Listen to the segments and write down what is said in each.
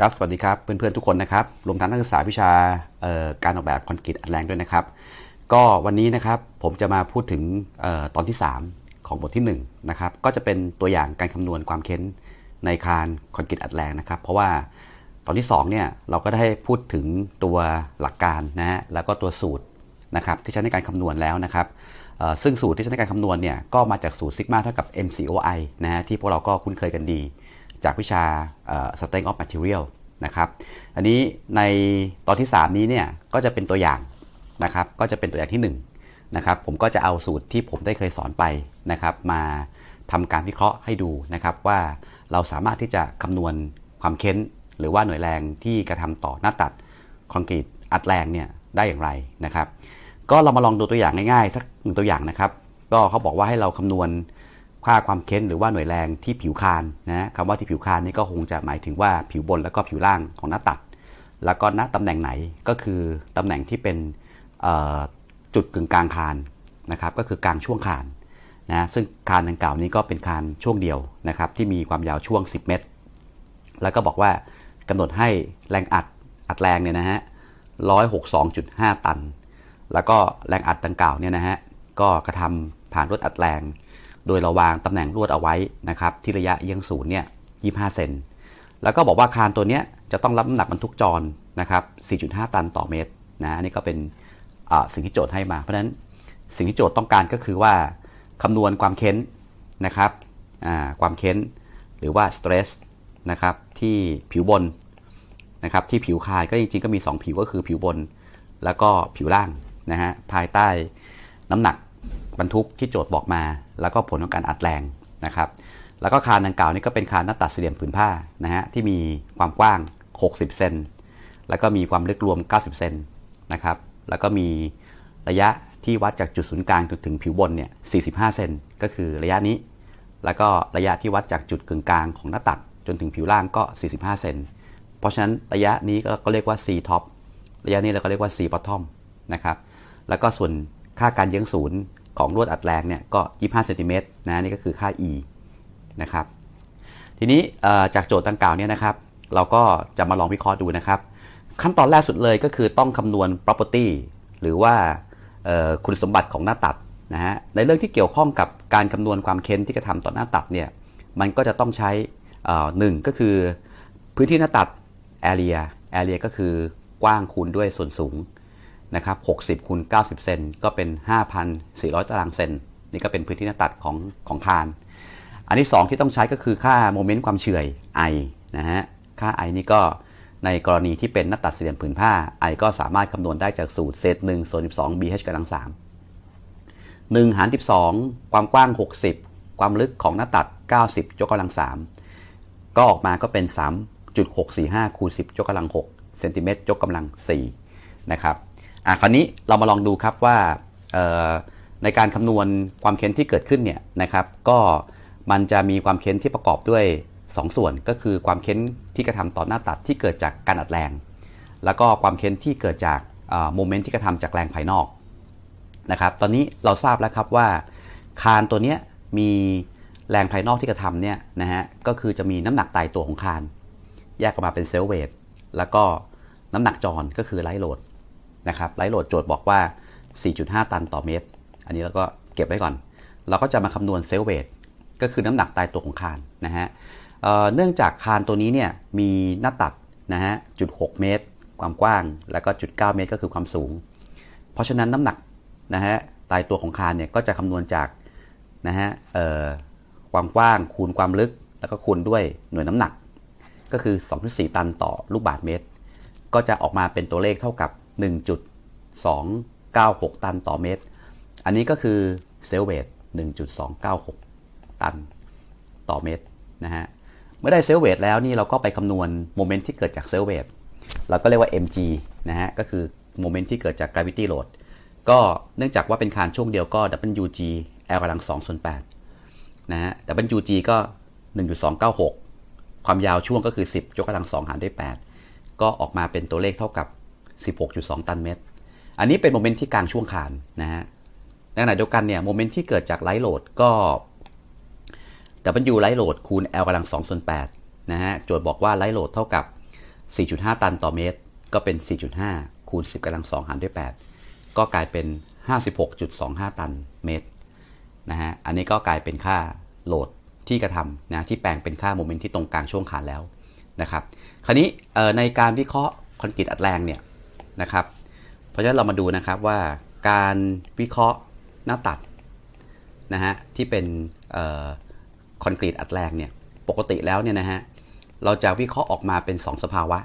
ครับสวัสดีครับเพื่อนๆทุกคนนะครับรวมทั้งนักศึกษาวิชาการออกแบบคอนกรีตอัดแรงด้วยนะครับ ก็วันนี้นะครับผมจะมาพูดถึงออตอนที่ 3 ของบทที่1นะครับก็จะเป็นตัวอย่างการคำนวณความเค้นในคานคอนกรีตอัดแรงนะครับ เพราะว่าตอนที่2เนี่ยเราก็ได้พูดถึงตัวหลักการนะฮะแล้วก็ตัวสูตรนะครับที่ใช้ในการคำนวณแล้วนะครับซึ่งสูตรที่ใช้ในการคำนวณเนี่ยก็มาจากสูตรซิกมาเท่ากับ MCOI นะฮะที่พวกเราก็คุ้นเคยกันดี จากวิชา strength of material นะครับ อันนี้ในตอนที่ 3 นี้เนี่ยก็จะเป็นตัวอย่างนะครับ ก็จะเป็นตัวอย่างที่1นะครับ ผมก็จะเอาสูตรที่ผมได้เคยสอนไปนะครับมาทำการวิเคราะห์ให้ดูนะครับว่าเราสามารถที่จะคำนวณความเค้น หรือว่าหน่วยแรงที่กระทำต่อหน้าตัดคอนกรีตอัดแรงเนี่ยได้อย่างไรนะครับ ก็เรามาลองดูตัวอย่างง่ายๆ สักหนึ่งตัวอย่างนะครับ ก็เขาบอกว่าให้เราคำนวณ ค่าความเค้นหรือว่าหน่วยแรงที่ผิวคานนะคำว่าที่ผิวคานนี่ก็คงจะหมายถึงว่าผิวบนแล้วก็ผิวล่างของหน้าตัด แล้วก็ณตำแหน่งไหนก็คือตำแหน่งที่เป็นจุดกึ่งกลางคานนะครับก็คือกลางช่วงคานนะซึ่งคานดังกล่าวนี้ก็เป็นคานช่วงเดียวนะครับที่มีความยาวช่วง 10 เมตร แล้วก็บอกว่ากำหนดให้แรงอัดอัดแรงเนี่ยนะฮะ162.5ตัน แล้วก็แรงอัดดังกล่าวเนี่ยนะฮะก็กระทำผ่านรถอัดแรง โดยเราวางตำแหน่งลวดเอาไว้นะครับที่ระยะเอียงศูนย์เนี่ย25 เซน แล้วก็บอกว่าคานตัวเนี้ยจะต้องรับน้ำหนักบรรทุกจรนะครับ 4.5 ตันต่อเมตรนะนี่ก็เป็นสิ่งที่โจทย์ให้มา เพราะฉะนั้นสิ่งที่โจทย์ต้องการก็คือว่าคำนวณความเค้นนะครับความเค้นหรือว่า stress นะครับที่ผิวบนนะครับที่ผิวคานก็จริงๆก็มี 2 ผิวก็คือผิวบน แล้วก็ผิวล่างนะฮะภายใต้น้ำหนักบรรทุกที่โจทย์บอกมา แล้วก็ผลของการอัดแรงนะครับ แล้วก็คานดังกล่าวนี่ก็เป็นคานหน้าตัดสี่เหลี่ยมผืนผ้านะฮะที่มีความกว้าง 60 เซนแล้วก็มีความลึกรวม 90 เซนนะครับ แล้วก็มีระยะที่วัดจากจุดศูนย์กลางจนถึงผิวบนเนี่ย 45 เซนก็คือระยะนี้ แล้วก็ระยะที่วัดจากจุดกึ่งกลางของหน้าตัดจนถึงผิวล่างก็ 45 เซน เพราะฉะนั้นระยะนี้ก็ก็เรียกว่า C top ระยะนี้เราก็เรียกว่า C bottom นะครับ แล้วก็ส่วนค่าการเยื้องศูนย์ ของลวดอัดแรงเนี่ยก็ 25เซนติเมตรนะนี่ก็คือค่า E นะครับทีนี้จากโจทย์ดังกล่าวเนี่ยนะครับเราก็จะมาลองวิเคราะห์ดูนะครับ ขั้นตอนแรกสุดเลยก็คือต้องคำนวณ property หรือว่าคุณสมบัติของหน้าตัดนะฮะในเรื่องที่เกี่ยวข้องกับการคำนวณความเค้นที่กระทำต่อหน้าตัดเนี่ยมันก็จะต้องใช้อ่อหนึ่งก็คือพื้นที่หน้าตัด area area ก็คือกว้างคูณด้วยส่วนสูง นะครับ60คูณ90 เซนก็เป็น 5,400 ตารางเซนนี่ก็เป็นพื้นที่หน้าตัดของของคาน อันที่ 2 ที่ต้องใช้ก็คือค่าโมเมนต์ความเฉื่อย I นะฮะค่า I นี่ก็ในกรณีที่เป็นหน้าตัดสี่เหลี่ยมผืนผ้า I ก็สามารถคำนวณได้จากสูตรเศษ1ส่วน12 BH กำลัง3 1 หาร 12 ความกว้าง 60 ความลึกของหน้าตัด 90 ยกกำลัง 3 ก็ออกมาก็เป็น 3.645คูณ10 ยกกำลัง6เซนติเมตรยกกำลัง4นะครับ อะคราวนี้เรามาลองดูครับว่าในการคำนวณความเค้นที่เกิดขึ้นเนี่ยนะครับก็มันจะมีความเค้นที่ประกอบด้วย 2 ส่วนก็คือความเค้นที่กระทำต่อหน้าตัดที่เกิดจากการอัดแรง แล้วก็ความเค้นที่เกิดจากโมเมนต์ที่กระทำจากแรงภายนอกนะครับตอนนี้เราทราบแล้วครับว่า คานตัวเนี้ยมีแรงภายนอกที่กระทำเนี่ยนะฮะก็คือจะมีน้ำหนักตายตัวของคาน แยกออกมาเป็นเซลเวทแล้วก็น้ำหนักจรก็คือไลท์โหลด นะครับไลท์โหลดโจทย์บอกว่า 4.5 ตันต่อเมตร อันนี้เราก็เก็บไว้ก่อน เราก็จะมาคำนวณเซลเวทก็คือน้ำหนักตายตัวของคานนะฮะเเนื่องจากคานตัวนี้เนี่ยมีหน้าตัดนะฮะจุด6เมตร ความกว้าง แล้วก็จุด9เมตรก็คือความสูง เพราะฉะนั้นน้ำหนักนะฮะตายตัวของคานเนี่ยก็จะคำนวณจากนะฮะความกว้างคูณความลึก แล้วก็คูณด้วยหน่วยน้ำหนัก ก็คือ 2.4 ตันต่อลูกบาศก์เมตร ก็จะออกมาเป็นตัวเลขเท่ากับ 1.296 ตันต่อเมตร อันนี้ก็คือเซลเวท1.296 ตันต่อเมตรนะฮะ เมื่อได้เซลเวทแล้วนี่เราก็ไปคำนวณโมเมนต์ที่เกิดจากเซลเวทเราก็เรียกว่า mg นะฮะ ก็คือโมเมนต์ที่เกิดจาก gravity load ก็เนื่องจากว่าเป็นคานช่วงเดียวก็ wg l กำลัง2ส่วน8นะฮะ wg ก็ 1.296 ความยาวช่วงก็คือ 10ยกกำลัง2หารด้วย 8 ก็ออกมาเป็นตัวเลขเท่ากับ 16.2 ตันเมตร อันนี้เป็นโมเมนต์ที่กลางช่วงคานนะฮะในขณะเดียวกันเนี่ยโมเมนต์ที่เกิดจากไลท์โหลดก็ W ไลท์โหลดคูณ L กำลัง2ส่วน8นะฮะโจทย์บอกว่าไลท์โหลดเท่ากับ 4.5 ตันต่อเมตร ก็เป็น 4.5 คูณ 10กำลัง2หารด้วย 8 ก็กลายเป็น 56.25 ตันเมตรนะฮะอันนี้ก็กลายเป็นค่าโหลดที่กระทำนะที่แปลงเป็นค่าโมเมนต์ที่ตรงกลางช่วงคานแล้วนะครับ คราวนี้ในการวิเคราะห์คอนกรีตอัดแรงเนี่ย นะครับ เพราะฉะนั้นเรามาดูนะครับว่าการวิเคราะห์หน้าตัดนะฮะที่เป็นออคอนกรีตอัดแรงเนี่ยปกติแล้วเนี่ยนะฮะเราจะวิเคราะห์ออกมาเป็น 2 สภาวะ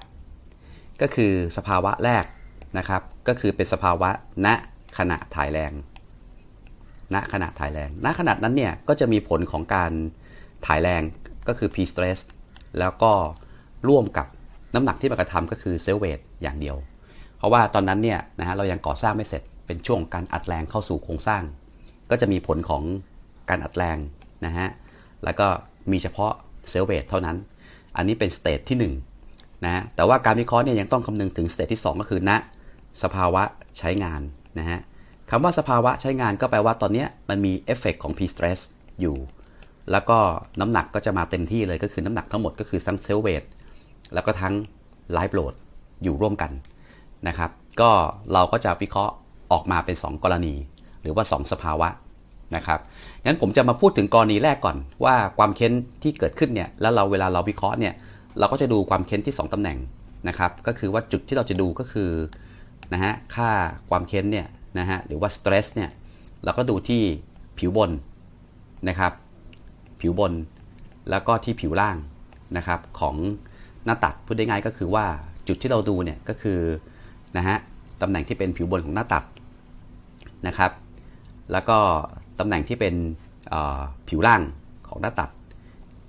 ก็คือสภาวะแรกนะครับก็คือเป็นสภาวะณขณะถ่ายแรง ณขณะถ่ายแรง ณขณะนั้นเนี่ยก็จะมีผลของการถ่ายแรงก็คือ P stress แล้วก็ร่วมกับน้ำหนักที่มันกระทำก็คือเซลเวทอย่างเดียว เพราะว่าตอนนั้นเนี่ยนะฮะเรายังก่อสร้างไม่เสร็จเป็นช่วงการอัดแรงเข้าสู่โครงสร้าง ก็จะมีผลของการอัดแรงนะฮะแล้วก็มีเฉพาะเซลเวทเท่านั้น อันนี้เป็นสเตจที่1นะฮะแต่ว่าการวิเคราะห์เนี่ยยังต้องคำนึงถึงสเตจที่ 2 ก็คือณสภาวะใช้งานนะฮะคำว่าสภาวะใช้งานก็แปลว่าตอนนี้มันมีเอฟเฟกของ P stress อยู่ แล้วก็น้ำหนักก็จะมาเต็มที่เลยก็คือน้ำหนักทั้งหมดก็คือทั้งเซลเวทแล้วก็ทั้งไลฟ์โหลดอยู่ร่วมกัน นะครับ ก็เราก็จะวิเคราะห์ออกมาเป็น 2 กรณี หรือว่า 2 สภาวะนะครับงั้นผมจะมาพูดถึงกรณีแรกก่อน ว่าความเค้นที่เกิดขึ้นเนี่ยแล้วเราเวลาเราวิเคราะห์เนี่ยเราก็จะดูความเค้นที่ 2ตำแหน่งนะครับก็คือว่าจุดที่เราจะดูก็คือนะฮะค่าความเค้นเนี่ยนะฮะหรือว่าสเตรสเนี่ยเราก็ดูที่ผิวบนนะครับผิวบนแล้วก็ที่ผิวล่างนะครับของหน้าตัดพูดได้ง่ายก็คือว่าจุดที่เราดูเนี่ยก็คือ นะฮะตำแหน่งที่เป็นผิวบนของหน้าตัดนะครับ แล้วก็ตำแหน่งที่เป็นผิวล่างของหน้าตัด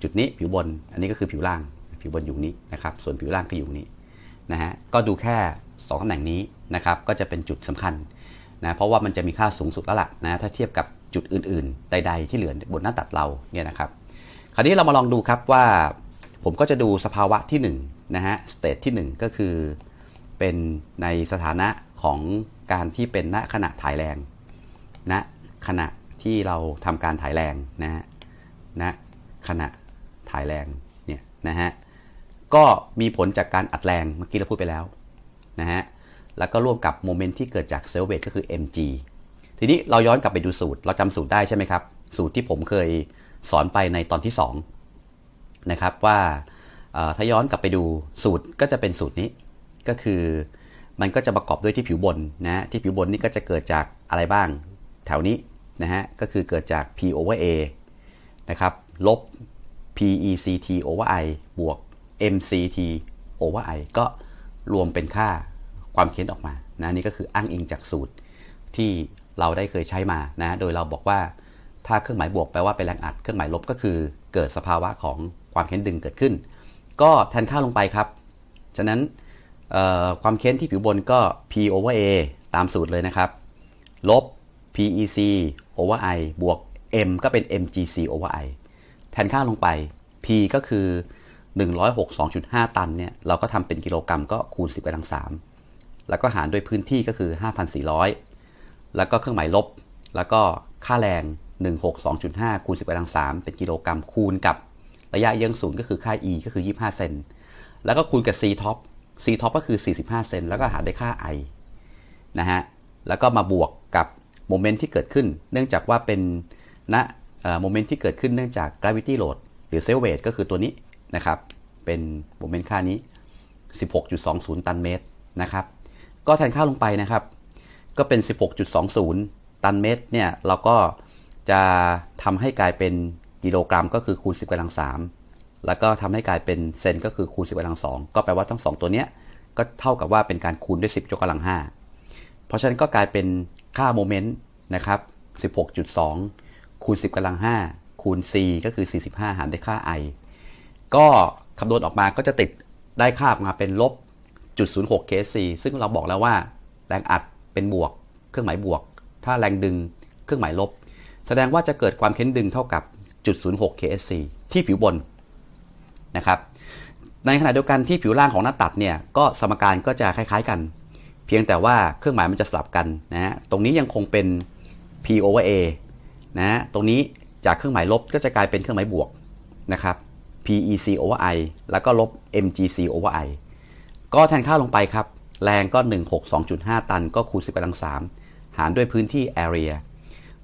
จุดนี้ผิวบนอันนี้ก็คือผิวล่าง ผิวบนอยู่นี้นะครับส่วนผิวล่างก็อยู่นี้นะฮะก็ดูแค่2ตำแหน่งนี้นะครับก็จะเป็นจุดสำคัญนะเพราะว่ามันจะมีค่าสูงสุดแล้วล่ะนะถ้าเทียบกับจุดอื่น ๆ ใด ๆ ที่เหลือบนหน้าตัดเราเนี่ยนะครับ คราวนี้เรามาลองดูครับว่า ผมก็จะดูสภาวะที่1นงนะฮะสเตจที่ 1 ก็คือ เป็นในสถานะของการที่เป็นณขณะถ่ายแรงณขณะที่เราทำการถ่ายแรงนะฮะณขณะถ่ายแรงเนี่ยนะฮะก็มีผลจากการอัดแรงเมื่อกี้เราพูดไปแล้วนะฮะแล้วก็ร่วมกับโมเมนต์ที่เกิดจากเซลเวทก็คือ mg ทีนี้เราย้อนกลับไปดูสูตร เราจำสูตรได้ใช่ไหมครับ สูตรที่ผมเคยสอนไปในตอนที่2นะครับว่าถ้าย้อนกลับไปดูสูตรก็จะเป็นสูตรนี้ ก็คือมันก็จะประกอบด้วยที่ผิวบนนะที่ผิวบนนี่ก็จะเกิดจากอะไรบ้างแถวนี้นะฮะก็คือเกิดจาก p over a นะครับลบ PECT over i บวก MCT over i ก็รวมเป็นค่าความเค้นออกมานะนี่ก็คืออ้างอิงจากสูตรที่เราได้เคยใช้มานะโดยเราบอกว่าถ้าเครื่องหมายบวกแปลว่าเป็นแรงอัด เครื่องหมายลบก็คือเกิดสภาวะของความเค้นดึงเกิดขึ้น ก็แทนค่าลงไปครับ ฉะนั้น ความเค้นที่ผิวบนก็ P over A ตามสูตรเลยนะครับ ลบ PEC over I บวก M ก็เป็น MGC over I แทนค่าลงไป P ก็คือ 162.5 ตันเนี่ย เราก็ทำเป็นกิโลกรัมก็คูณ 10กำลัง 3 แล้วก็หารด้วยพื้นที่ก็คือ 5,400 แล้วก็เครื่องหมายลบ แล้วก็ค่าแรง 162.5 คูณ 10กำลัง 3 เป็นกิโลกรัมคูณกับระยะเยื้องศูนย์ก็คือค่า e ก็คือ 25 เซน แล้วก็คูณกับ c top c top ก็คือ 45 เซนแล้วก็หารด้ค่า i นะฮะ แล้วก็มาบวกกับโมเมนต์ที่เกิดขึ้น เนื่องจากว่าเป็นณโมเมนต์ที่เกิดขึ้นเนื่องจาก gravity load หรือ cell weight ก็คือตัวนี้นะครับ เป็นโมเมนต์ค่านี้ 16.20 ตันเมตรนะครับ ก็แทนค่าลงไปนะครับ ก็เป็น 16.20 ตันเมตรเนี่ย เราก็จะทำให้กลายเป็นกิโลกรัมก็คือคูณ 10กำลัง3 แล้วก็ทำให้กลายเป็นเซนก็คือคูณ 10กำลัง 2 ก็แปลว่าทั้ง 2 ตัวเนี้ยก็เท่ากับว่าเป็นการคูณด้วย 10ยกกำลัง 5 เพราะฉะนั้นก็กลายเป็นค่าโมเมนต์นะครับ 16.2 คูณ 10กำลัง 5 คูณ c ก็คือ 45 หารด้วยค่า i ก็คำนวณออกมาก็จะติดได้ค่ามาเป็นลบจุด06 ksc ซึ่งเราบอกแล้วว่า แรงอัดเป็นบวก เครื่องหมายบวก ถ้าแรงดึงเครื่องหมายลบ แสดงว่าจะเกิดความเค้นดึงเท่ากับจุด06 ksc ที่ผิวบน นะครับ ในขณะเดียวกันที่ผิวล่างของหน้าตัดเนี่ยก็สมการก็จะคล้ายๆกัน เพียงแต่ว่าเครื่องหมายมันจะสลับกันนะฮะตรงนี้ยังคงเป็น p over a นะ ตรงนี้จากเครื่องหมายลบก็จะกลายเป็นเครื่องหมายบวกนะครับ PEC over I แล้วก็ลบ MGC over I ก็แทนค่าลงไปครับ แรงก็ 162.5 ตัน ก็คูณ 10กำลัง 3 หารด้วยพื้นที่ area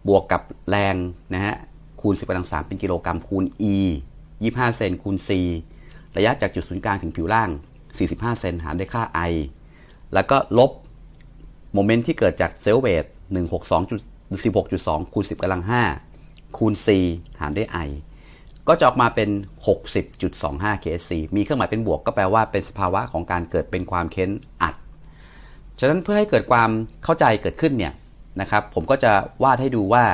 บวกกับแรงนะฮะ คูณ 10กำลัง 3 เป็นกิโลกรัมคูณ e 25 เซนคูณ c ระยะจากจุดศูนย์กลางถึงผิวล่าง 45 เซนหารด้วยค่า i แล้วก็ลบโมเมนต์ที่เกิดจากเซลเวท162.16.2คูณ10กำลัง 5 คูณ c หารด้วย i ก็จะออกมาเป็น 60.25 ksc มีเครื่องหมายเป็นบวกก็แปลว่าเป็นสภาวะของการเกิดเป็นความเค้นอัด ฉะนั้นเพื่อให้เกิดความเข้าใจเกิดขึ้นเนี่ยนะครับ ผมก็จะวาดให้ดูว่า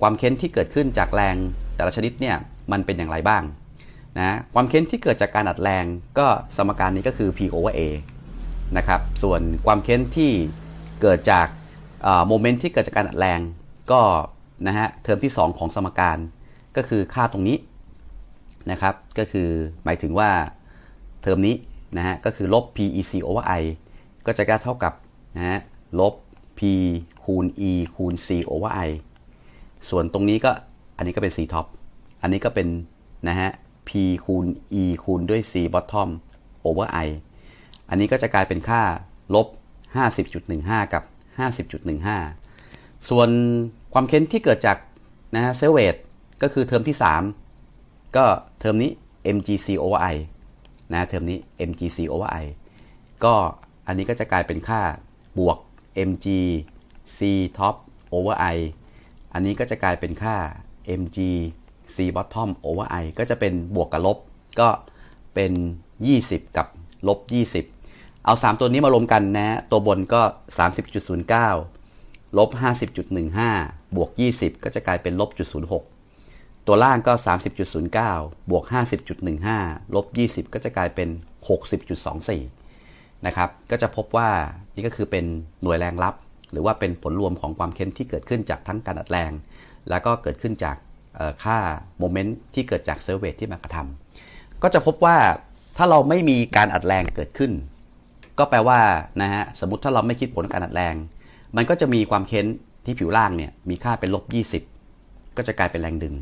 ความเค้นที่เกิดขึ้นจากแรงแต่ละชนิดเนี่ย มันเป็นอย่างไรบ้างนะความเค้นที่เกิดจากการอัดแรงก็สมการนี้ก็คือ p over a นะครับส่วนความเค้นที่เกิดจากโมเมนต์ที่เกิดจากการอัดแรงก็นะฮะเทอมที่ 2 ของสมการก็คือค่าตรงนี้นะครับก็คือหมายถึงว่าเทอมนี้นะฮะก็คือลบ PEC over I ก็จะได้เท่ากับนะฮะลบ P คูณ E คูณ C over I ส่วนตรงนี้ก็อันนี้ก็เป็น C top อันนี้ก็เป็นนะฮะ P คูณ E คูณด้วย C bottom over I อันนี้ก็จะกลายเป็นค่าลบ 50.15 กับ 50.15 ส่วนความเค้นที่เกิดจากนะฮะเซเวทก็คือเทอมที่ 3 ก็เทอมนี้ mgc over i นะเทอมนี้ mgc over i ก็อันนี้ก็จะกลายเป็นค่าบวก mg c top over i อันนี้ก็จะกลายเป็นค่า mg c bottom over i ก็จะเป็นบวกกับลบ ก็เป็น 20 กับลบ 20 เอา 3 ตัวนี้มารวมกันนะ ตัวบนก็ 30.09 ลบ 50.15 บวก 20 ก็จะกลายเป็นลบจุด06ตัวล่างก็ 30.09 บวก 50.15 ลบ 20 ก็จะกลายเป็น 60.24 นะครับ ก็จะพบว่านี่ก็คือเป็นหน่วยแรงลับ หรือว่าเป็นผลรวมของความเค้นที่เกิดขึ้นจากทั้งการอัดแรง แล้วก็เกิดขึ้นจาก ค่าโมเมนต์ที่เกิดจากเซอร์เวทที่มากระทำก็จะพบว่าถ้าเราไม่มีการอัดแรงเกิดขึ้น ก็แปลว่านะฮะสมมติถ้าเราไม่คิดผลการอัดแรง มันก็จะมีความเค้นที่ผิวล่างเนี่ยมีค่าเป็นลบ 20 ก็จะกลายเป็นแรงดึง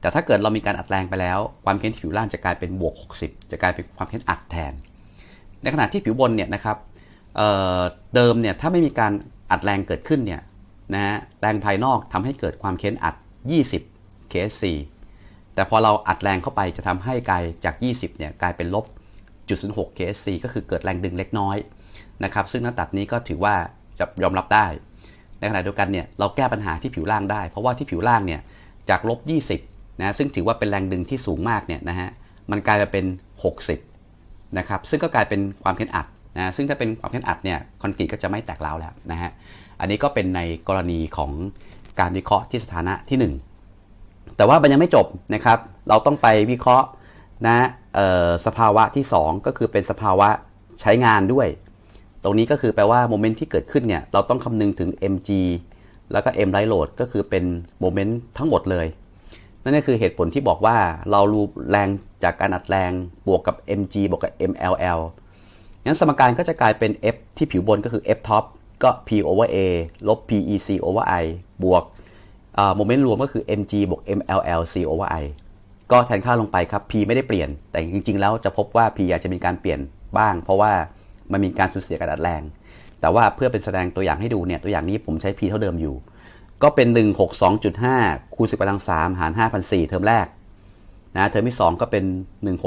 แต่ถ้าเกิดเรามีการอัดแรงไปแล้ว ความเค้นที่ผิวล่างจะกลายเป็นบวก 60 จะกลายเป็นความเค้นอัดแทน ในขณะที่ผิวบนเนี่ยนะครับเเดิมเนี่ยถ้าไม่มีการอัดแรงเกิดขึ้นเนี่ยนะฮะแรงภายนอกทำให้เกิดความเค้นอัด 20 ksc แต่พอเราอัดแรงเข้าไปจะทำให้กลายจาก 20 เนี่ยกลายเป็นลบจุด06 ksc ก็คือเกิดแรงดึงเล็กน้อยนะครับซึ่งหน้าตัดนี้ก็ถือว่ายอมรับได้ ในขณะเดียวกันเนี่ยเราแก้ปัญหาที่ผิวล่างได้ เพราะว่าที่ผิวล่างเนี่ยจากลบ 20 นะซึ่งถือว่าเป็นแรงดึงที่สูงมากเนี่ยนะฮะมันกลายมาเป็น 60 นะครับซึ่งก็กลายเป็นความเค้นอัดนะซึ่งถ้าเป็นความเค้นอัดเนี่ยคอนกรีตก็จะไม่แตกร้าวแล้วนะฮะอันนี้ก็เป็นในกรณีของการวิเคราะห์ที่สถานะที่ 1 แต่ว่ามันยังไม่จบนะครับ เราต้องไปวิเคราะห์นะสภาวะที่ 2 ก็คือเป็นสภาวะใช้งานด้วย ตรงนี้ก็คือแปลว่าโมเมนต์ที่เกิดขึ้นเนี่ยเราต้องคำนึงถึง mg แล้วก็ m ไ i โ e load ก็คือเป็นโมเมนต์ทั้งหมดเลย นั่นก็คือเหตุผลที่บอกว่าเรารูแรงจากการอัดแรงบวกกับ mg บวกกับ mll งั้นสมการก็จะกลายเป็น f ที่ผิวบนก็คือ f top ก็ p over a ลบ pec over i บวก โมเมนต์รวมก็คือ mg บวก mll c over i ก็แทนค่าลงไปครับ p ไม่ได้เปลี่ยน แต่จริง ๆ แล้วจะพบว่า p อาจจะมีการเปลี่ยนบ้าง เพราะว่ามันมีการสูญเสียการอัดแรง แต่ว่าเพื่อเป็นแสดงตัวอย่างให้ดูเนี่ยตัวอย่างนี้ผมใช้ p เท่าเดิมอยู่ ก็เป็น 162.5คูณ10กำลัง3หาร5,004เทอมแรกนะเทอมที่ 2 ก็เป็น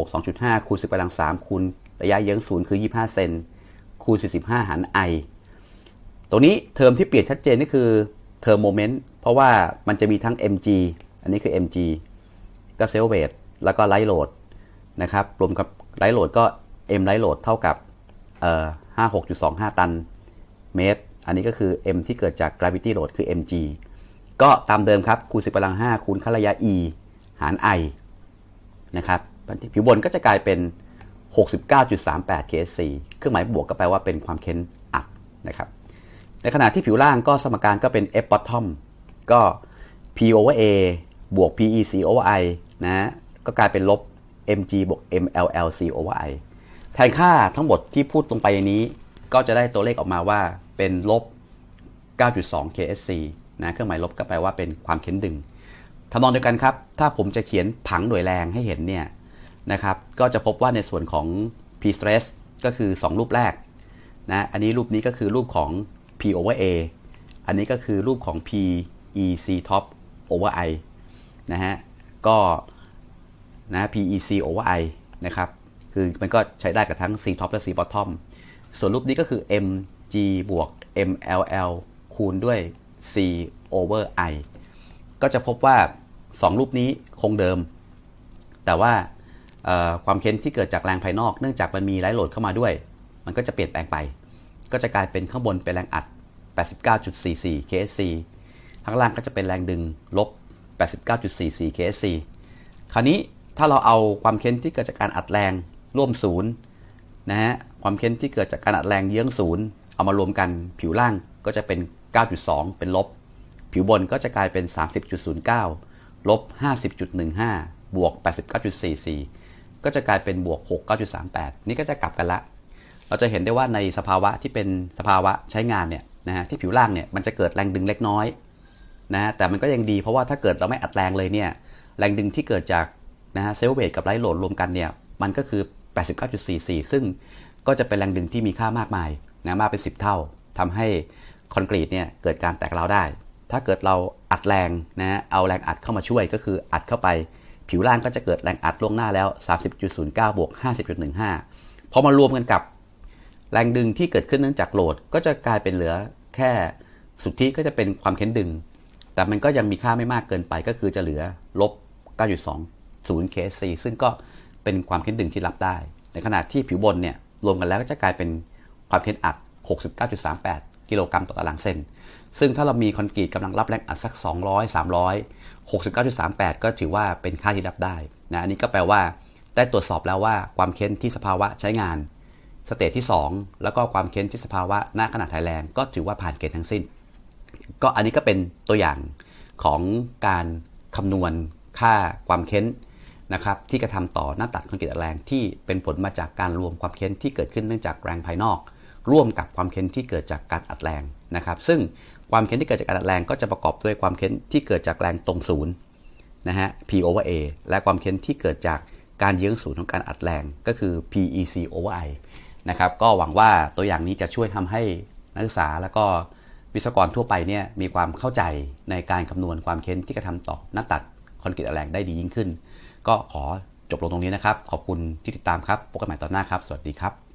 162.5คูณ10กำลัง3คูณระยะเยื้องศูนย์คือ 25 เซนคูณ45หาร i ตรงนี้เทอมที่เปลี่ยนชัดเจนนี่คือ เทอมโมเมนต์เพราะว่ามันจะมีทั้ง mg อันนี้คือ mg ก็เซลเวทแล้วก็ไลท์โหลดนะครับ รวมกับไลท์โหลดก็ m ไลท์โหลดเท่ากับเอ่อ56.25 ตันเมตร อันนี้ก็คือ m ที่เกิดจาก gravity load คือ mg ก็ตามเดิมครับคูณ 10กำลัง 5 คูณค่าระยะ e หาร i นะครับผิวบนก็จะกลายเป็น 69.38 ksc เครื่องหมายบวกก็แปลว่าเป็นความเค้นอัดนะครับ ในขณะที่ผิวล่างก็สมการก็เป็น f bottom ก็ p over a บวก pec over i นะก็กลายเป็นลบ mg บวก mllc over i แทนค่าทั้งหมดที่พูดลงไปนี้ ก็จะได้ตัวเลขออกมาว่าเป็นลบ 9.2 ksc นะเครื่องหมายลบก็แปลว่าเป็นความเค้นดึงทำนองเดียวกันครับ ถ้าผมจะเขียนผังหน่วยแรงให้เห็นเนี่ยนะครับ ก็จะพบว่าในส่วนของ p stress ก็คือ 2 รูปแรกนะ อันนี้รูปนี้ก็คือรูปของ P over A อันนี้ก็คือรูปของ P E C top over I นะฮะ ก็นะ P E C over I นะครับ คือมันก็ใช้ได้กับทั้ง C top และ C bottom ส่วนรูปนี้ก็คือ M G บวก M L L คูณด้วย C over I ก็จะพบว่า 2 รูปนี้คงเดิม แต่ว่าความเค้นที่เกิดจากแรงภายนอก เนื่องจากมันมีไร้โหลดเข้ามาด้วย มันก็จะเปลี่ยนแปลงไป ก็จะกลายเป็นข้างบนเป็นแรงอัด 89.44 KSC ข้างล่างก็จะเป็นแรงดึงลบ 89.44 KSC คราวนี้ถ้าเราเอาความเค้นที่เกิดจากการอัดแรงร่วมศูนย์นะฮะความเค้นที่เกิดจากการอัดแรงเยื้องศูนย์เอามารวมกันผิวล่างก็จะเป็น 9.2 เป็นลบ ผิวบนก็จะกลายเป็น 30.09 ลบ 50.15 บวก 89.44 ก็จะกลายเป็นบวก 69.38 นี่ก็จะกลับกันละ เราจะเห็นได้ว่าในสภาวะที่เป็นสภาวะใช้งานเนี่ยนะฮะที่ผิวล่างเนี่ยมันจะเกิดแรงดึงเล็กน้อยนะฮะแต่มันก็ยังดีเพราะว่าถ้าเกิดเราไม่อัดแรงเลยเนี่ยแรงดึงที่เกิดจากนะฮะเซลเวทกับไลท์โหลดรวมกันเนี่ยมันก็คือ 89.44 ซึ่งก็จะเป็นแรงดึงที่มีค่ามากมายนะมากเป็น 10 เท่าทำให้คอนกรีตเนี่ยเกิดการแตกร้าวได้ ถ้าเกิดเราอัดแรงนะฮะเอาแรงอัดเข้ามาช่วยก็คืออัดเข้าไป ผิวล่างก็จะเกิดแรงอัดล่วงหน้าแล้ว 30.09 บวก 50.15พอมารวมกันกับ แรงดึงที่เกิดขึ้นเนื่องจากโหลดก็จะกลายเป็นเหลือแค่สุทธิก็จะเป็นความเค้นดึง แต่มันก็ยังมีค่าไม่มากเกินไปก็คือจะเหลือลบ 9.20 KSC ซึ่งก็เป็นความเค้นดึงที่รับได้ ในขณะที่ผิวบนเนี่ยรวมกันแล้วก็จะกลายเป็นความเค้นอัด 69.38 กิโลกรัมต่อตารางเซนซึ่งถ้าเรามีคอนกรีตกำลังรับแรงอัดสัก 200 300 69.38 ก็ถือว่าเป็นค่าที่รับได้นะอันนี้ก็แปลว่าได้ตรวจสอบแล้วว่าความเค้นที่สภาวะใช้งาน สเตจที่ 2 แล้วก็ความเค้นที่สภาวะหน้าขนาดถ่ายแรงก็ถือว่าผ่านเกณฑ์ทั้งสิ้น ก็อันนี้ก็เป็นตัวอย่างของการคำนวณค่าความเค้นนะครับที่กระทำต่อหน้าตัดคอนกรีตอัดแรงที่เป็นผลมาจากการรวมความเค้นที่เกิดขึ้นเนื่องจากแรงภายนอก ร่วมกับความเค้นที่เกิดจากการอัดแรงนะครับซึ่งความเค้นที่เกิดจากการอัดแรงก็จะประกอบด้วยความเค้นที่เกิดจากแรงตรงศูนย์นะฮะ P over A และความเค้นที่เกิดจากการเยื้องศูนย์ของการอัดแรงก็คือ PEC over I นะครับ ก็หวังว่าตัวอย่างนี้จะช่วยทำให้นักศึกษาแล้วก็วิศวกรทั่วไปเนี่ยมีความเข้าใจในการคำนวณความเค้นที่กระทำต่อหน้าตัดคอนกรีตแรงได้ดียิ่งขึ้น ก็ขอจบลงตรงนี้นะครับ ขอบคุณที่ติดตามครับพบกันใหม่ตอนหน้าครับ สวัสดีครับ